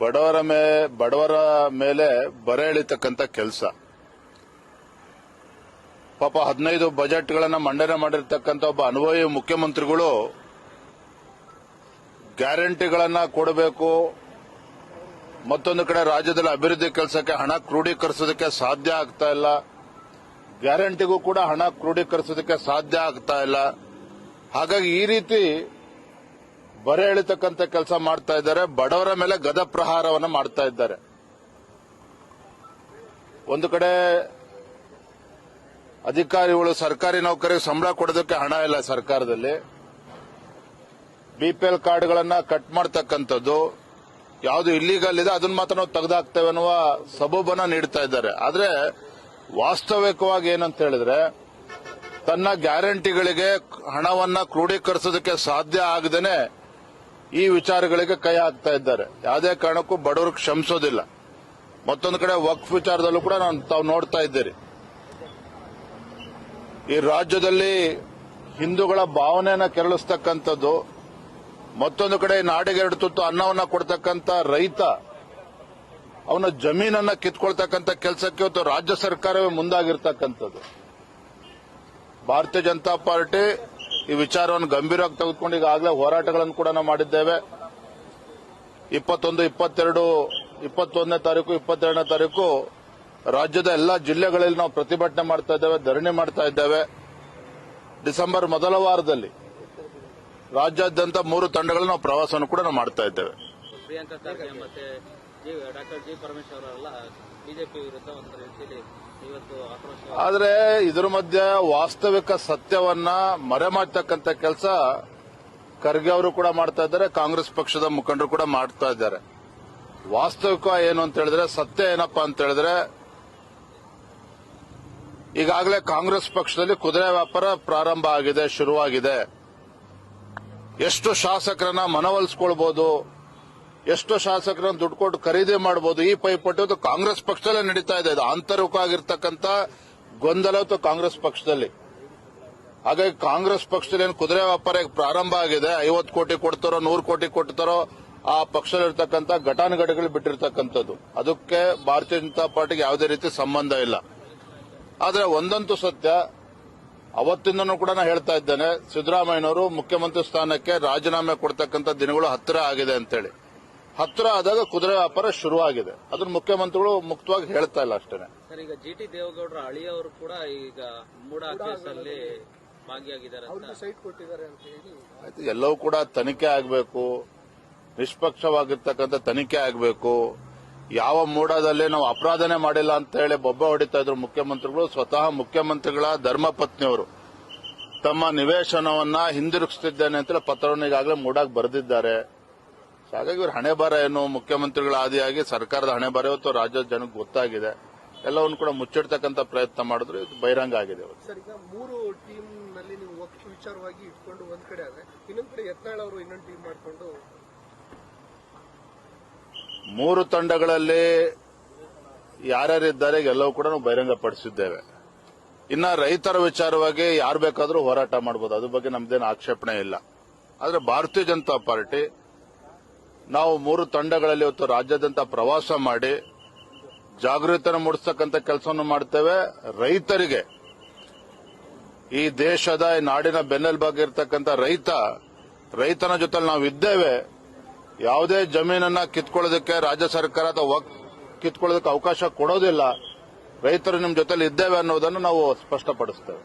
ಬಡವರ ಮೇ, ಬಡವರ ಮೇಲೆ ಬರ ಎಳಿತಕ್ಕಂಥ ಕೆಲಸ. ಪಾಪ ಹದಿನೈದು ಬಜೆಟ್ಗಳನ್ನು ಮಂಡನೆ ಮಾಡಿರ್ತಕ್ಕಂಥ ಒಬ್ಬ ಅನುಭವಿ ಮುಖ್ಯಮಂತ್ರಿಗಳು ಗ್ಯಾರಂಟಿಗಳನ್ನು ಕೊಡಬೇಕು, ಮತ್ತೊಂದು ಕಡೆ ರಾಜ್ಯದಲ್ಲಿ ಅಭಿವೃದ್ಧಿ ಕೆಲಸಕ್ಕೆ ಹಣ ಕ್ರೋಢೀಕರಿಸೋದಕ್ಕೆ ಸಾಧ್ಯ ಆಗ್ತಾ ಇಲ್ಲ. ಗ್ಯಾರಂಟಿಗೂ ಕೂಡ ಹಣ ಕ್ರೋಢೀಕರಿಸೋದಕ್ಕೆ ಸಾಧ್ಯ ಆಗ್ತಾ ಇಲ್ಲ. ಹಾಗಾಗಿ ಈ ರೀತಿ ಬರೆ ಎಳಿತಕ್ಕಂಥ ಕೆಲಸ ಮಾಡ್ತಾ ಇದ್ದಾರೆ, ಬಡವರ ಮೇಲೆ ಗದ ಪ್ರಹಾರವನ್ನು ಮಾಡ್ತಾ ಇದ್ದಾರೆ. ಒಂದು ಕಡೆ ಅಧಿಕಾರಿಗಳು, ಸರ್ಕಾರಿ ನೌಕರಿಗೆ ಸಂಬಳ ಕೊಡೋದಕ್ಕೆ ಹಣ ಇಲ್ಲ ಸರ್ಕಾರದಲ್ಲಿ. ಬಿಪಿಎಲ್ ಕಾರ್ಡ್ಗಳನ್ನ ಕಟ್ ಮಾಡ್ತಕ್ಕಂಥದ್ದು, ಯಾವುದು ಇಲ್ಲಿಗಲ್ ಇದೆ ಅದನ್ನ ಮಾತ್ರ ನಾವು ತೆಗೆದಾಕ್ತೇವೆ ಅನ್ನುವ ಸಬೋಬನ ನೀಡ್ತಾ ಇದ್ದಾರೆ. ಆದರೆ ವಾಸ್ತವಿಕವಾಗಿ ಏನಂತ ಹೇಳಿದ್ರೆ, ತನ್ನ ಗ್ಯಾರಂಟಿಗಳಿಗೆ ಹಣವನ್ನ ಕ್ರೋಢೀಕರಿಸೋದಕ್ಕೆ ಸಾಧ್ಯ ಆಗದೇನೆ ಈ ವಿಚಾರಗಳಿಗೆ ಕೈ ಹಾಕ್ತಾ ಇದ್ದಾರೆ. ಯಾವುದೇ ಕಾರಣಕ್ಕೂ ಬಡವರು ಕ್ಷಮಿಸೋದಿಲ್ಲ. ಮತ್ತೊಂದು ಕಡೆ ವಕ್ಫ್ ವಿಚಾರದಲ್ಲೂ ಕೂಡ ನಾನು ತಾವು ನೋಡ್ತಾ ಇದ್ದೀರಿ. ಈ ರಾಜ್ಯದಲ್ಲಿ ಹಿಂದೂಗಳ ಭಾವನೆಯನ್ನು ಕೆರಳಿಸ್ತಕ್ಕಂಥದ್ದು, ಮತ್ತೊಂದು ಕಡೆ ನಾಡಿಗೆ ಎರಡು ತುತ್ತು ಅನ್ನವನ್ನ ಕೊಡ್ತಕ್ಕಂತ ರೈತ, ಅವನ ಜಮೀನನ್ನ ಕಿತ್ಕೊಳ್ತಕ್ಕಂಥ ಕೆಲಸಕ್ಕೆ ಇವತ್ತು ರಾಜ್ಯ ಸರ್ಕಾರವೇ ಮುಂದಾಗಿರ್ತಕ್ಕಂಥದ್ದು. ಭಾರತೀಯ ಜನತಾ ಪಾರ್ಟಿ ಈ ವಿಚಾರವನ್ನು ಗಂಭೀರವಾಗಿ ತೆಗೆದುಕೊಂಡು ಈಗಾಗಲೇ ಹೋರಾಟಗಳನ್ನು ಕೂಡ ನಾವು ಮಾಡಿದ್ದೇವೆ. ಇಪ್ಪತ್ತೊಂದು, ಇಪ್ಪತ್ತೆರಡು, ಇಪ್ಪತ್ತೊಂದನೇ ತಾರೀಕು, ಇಪ್ಪತ್ತೆರಡನೇ ತಾರೀಕು ರಾಜ್ಯದ ಎಲ್ಲಾ ಜಿಲ್ಲೆಗಳಲ್ಲಿ ನಾವು ಪ್ರತಿಭಟನೆ ಮಾಡ್ತಾ ಇದ್ದೇವೆ, ಧರಣಿ ಮಾಡ್ತಾ ಇದ್ದೇವೆ. ಡಿಸೆಂಬರ್ ಮೊದಲ ವಾರದಲ್ಲಿ ರಾಜ್ಯಾದ್ಯಂತ ಮೂರು ತಂಡಗಳನ್ನು ನಾವು ಪ್ರವಾಸವನ್ನು ಕೂಡ ನಾವು ಮಾಡ್ತಾ ಇದ್ದೇವೆ. ಪ್ರಿಯಾಂಕಾ ಖರ್ಗೆ ಡಾಕ್ಟರ್ ಜಿ ಪರಮೇಶ್ವರ್ ಆದರೆ ಇದರ ಮಧ್ಯೆ ವಾಸ್ತವಿಕ ಸತ್ಯವನ್ನ ಮರೆಮಾಡ್ತಕ್ಕಂಥ ಕೆಲಸ ಖರ್ಗೆ ಅವರು ಕೂಡ ಮಾಡ್ತಾ ಇದ್ದಾರೆ, ಕಾಂಗ್ರೆಸ್ ಪಕ್ಷದ ಮುಖಂಡರು ಕೂಡ ಮಾಡ್ತಾ ಇದ್ದಾರೆ. ವಾಸ್ತವಿಕ ಏನು ಅಂತ ಹೇಳಿದ್ರೆ, ಸತ್ಯ ಏನಪ್ಪಾ ಅಂತ ಹೇಳಿದ್ರೆ, ಈಗಾಗಲೇ ಕಾಂಗ್ರೆಸ್ ಪಕ್ಷದಲ್ಲಿ ಕುದುರೆ ವ್ಯಾಪಾರ ಪ್ರಾರಂಭ ಆಗಿದೆ, ಶುರುವಾಗಿದೆ. ಎಷ್ಟು ಶಾಸಕರನ್ನ ಮನವೊಲಿಸ್ಕೊಳ್ಬಹುದು ಎಷ್ಟು ಶಾಸಕರನ್ನು ದುಡ್ಡು ಕೊಟ್ಟು ಖರೀದಿ ಮಾಡಬಹುದು ಈ ಪೈಪೋಟಿ ಕಾಂಗ್ರೆಸ್ ಪಕ್ಷದಲ್ಲೇ ನಡೀತಾ ಇದೆ. ಇದು ಆಂತರಿಕವಾಗಿರ್ತಕ್ಕಂಥ ಗೊಂದಲ ಕಾಂಗ್ರೆಸ್ ಪಕ್ಷದಲ್ಲಿ. ಹಾಗಾಗಿ ಕಾಂಗ್ರೆಸ್ ಪಕ್ಷದಲ್ಲಿ ಏನು ಕುದುರೆ ವ್ಯಾಪಾರ ಪ್ರಾರಂಭ ಆಗಿದೆ. ಐವತ್ತು ಕೋಟಿ ಕೊಡ್ತಾರೋ, ನೂರು ಕೋಟಿ ಕೊಡ್ತಾರೋ, ಆ ಪಕ್ಷದಲ್ಲಿರ್ತಕ್ಕಂಥ ಘಟಾನುಘಟಿಗಳು ಬಿಟ್ಟಿರ್ತಕ್ಕಂಥದ್ದು. ಅದಕ್ಕೆ ಭಾರತೀಯ ಜನತಾ ಪಾರ್ಟಿಗೆ ಯಾವುದೇ ರೀತಿ ಸಂಬಂಧ ಇಲ್ಲ. ಆದರೆ ಒಂದಂತೂ ಸತ್ಯ, ಅವತ್ತಿಂದನೂ ಕೂಡ ನಾನು ಹೇಳ್ತಾ ಇದ್ದೇನೆ, ಸಿದ್ದರಾಮಯ್ಯನವರು ಮುಖ್ಯಮಂತ್ರಿ ಸ್ಥಾನಕ್ಕೆ ರಾಜೀನಾಮೆ ಕೊಡ್ತಕ್ಕಂಥ ದಿನಗಳು ಹತ್ತಿರ ಆಗಿದೆ ಅಂತೇಳಿ. ಹತ್ತಿರ ಆದಾಗ ಕುದುರೆ ವ್ಯಾಪಾರ ಶುರುವಾಗಿದೆ. ಅದನ್ನ ಮುಖ್ಯಮಂತ್ರಿಗಳು ಮುಕ್ತವಾಗಿ ಹೇಳ್ತಾ ಇಲ್ಲ ಅಷ್ಟೇ ಸರ್ ಈಗ ಜಿ ಟಿ ದೇವೇಗೌಡರ ಅಳಿಯವರು ಕೂಡ ಈಗ ಮೂಡ ಕೇಸಲ್ಲಿ ಭಾಗಿಯಾಗಿದ್ದಾರೆ ಅಂತ. ಸೈಟ್ ಕೊಟ್ಟಿದ್ದಾರೆ ಅಂತ ಹೇಳಿ. ಆಯ್ತು ಎಲ್ಲವೂ ಕೂಡ ತನಿಖೆ ಆಗಬೇಕು. ನಿಷ್ಪಕ್ಷವಾಗಿರ್ತಕ್ಕಂಥ ತನಿಖೆ ಆಗಬೇಕು. ಯಾವ ಮೂಡದಲ್ಲಿ ನಾವು ಅಪರಾಧನೆ ಮಾಡಿಲ್ಲ ಅಂತ ಹೇಳಿ ಬೊಬ್ಬ ಹೊಡಿತಾ ಇದ್ರು ಮುಖ್ಯಮಂತ್ರಿಗಳು ಸ್ವತಃ ಮುಖ್ಯಮಂತ್ರಿಗಳ ಧರ್ಮಪತ್ನಿಯವರು ತಮ್ಮ ನಿವೇಶನವನ್ನ ಹಿಂದಿರುಗಿಸುತ್ತಿದ್ದೇನೆ ಅಂತೇಳಿ ಪತ್ರವನ್ನು ಈಗಾಗಲೇ ಮೂಡಾಗಿ ಬರೆದಿದ್ದಾರೆ. ಸೊ ಹಾಗಾಗಿ ಇವ್ರ ಹಣೆ ಬರ ಏನು ಮುಖ್ಯಮಂತ್ರಿಗಳ ಆದಿಯಾಗಿ ಸರ್ಕಾರದ ಹಣೆ ಬರ ಇವತ್ತು ರಾಜ್ಯದ ಜನಕ್ಕೆ ಗೊತ್ತಾಗಿದೆ. ಎಲ್ಲವನ್ನು ಕೂಡ ಮುಚ್ಚಿಡ್ತಕ್ಕಂಥ ಪ್ರಯತ್ನ ಮಾಡಿದ್ರು. ಇದು ಬಹಿರಂಗ ಆಗಿದೆ ಸರ್ ಈಗ ಮೂರು ಟೀಮ್ನಲ್ಲಿ ನೀವು ವಿಚಾರವಾಗಿ ಇಟ್ಕೊಂಡು ಒಂದ್ ಕಡೆ ಆದ್ರೆ ಇನ್ನೊಂದ್ ಕಡೆ ಯತ್ನಾಳ್ ಅವರು ಇನ್ನೊಂದು ಟೀಮ್ ಮಾಡ್ಕೊಂಡು? ಮೂರು ತಂಡಗಳಲ್ಲಿ ಯಾರ್ಯಾರಿದ್ದಾರೆ ಎಲ್ಲವೂ ಕೂಡ ನಾವು ಬಹಿರಂಗಪಡಿಸಿದ್ದೇವೆ. ಇನ್ನ ರೈತರ ವಿಚಾರವಾಗಿ ಯಾರು ಬೇಕಾದರೂ ಹೋರಾಟ ಮಾಡಬಹುದು ಅದ್ರ ಬಗ್ಗೆ ನಮ್ದೇನು ಆಕ್ಷೇಪಣೆ ಇಲ್ಲ. ಆದ್ರೆ ಭಾರತೀಯ ಜನತಾ ಪಾರ್ಟಿ ನಾವು ಮೂರು ತಂಡಗಳಲ್ಲಿ ಇವತ್ತು ರಾಜ್ಯಾದ್ಯಂತ ಪ್ರವಾಸ ಮಾಡಿ ಜಾಗೃತಿ ಮೂಡಿಸ್ತಕ್ಕಂಥ ಕೆಲಸವನ್ನು ಮಾಡ್ತೇವೆ. ರೈತರಿಗೆ ಈ ದೇಶದ, ಈ ನಾಡಿನ ಬೆನ್ನೆಲುಬಾಗಿರ್ತಕ್ಕಂಥ ರೈತ, ರೈತನ ಜೊತೆ ನಾವು ಇದ್ದೇವೆ. ಯಾವುದೇ ಜಮೀನನ್ನ ಕಿತ್ಕೊಳ್ಳೋದಕ್ಕೆ ರಾಜ್ಯ ಸರ್ಕಾರ ಅಥವಾ ಕಿತ್ಕೊಳ್ಳೋದಕ್ಕೆ ಅವಕಾಶ ಕೊಡೋದಿಲ್ಲ. ರೈತರು ನಿಮ್ಮ ಜೊತೆಲಿ ಇದ್ದೇವೆ ಅನ್ನೋದನ್ನು ನಾವು ಸ್ಪಷ್ಟಪಡಿಸ್ತೇವೆ.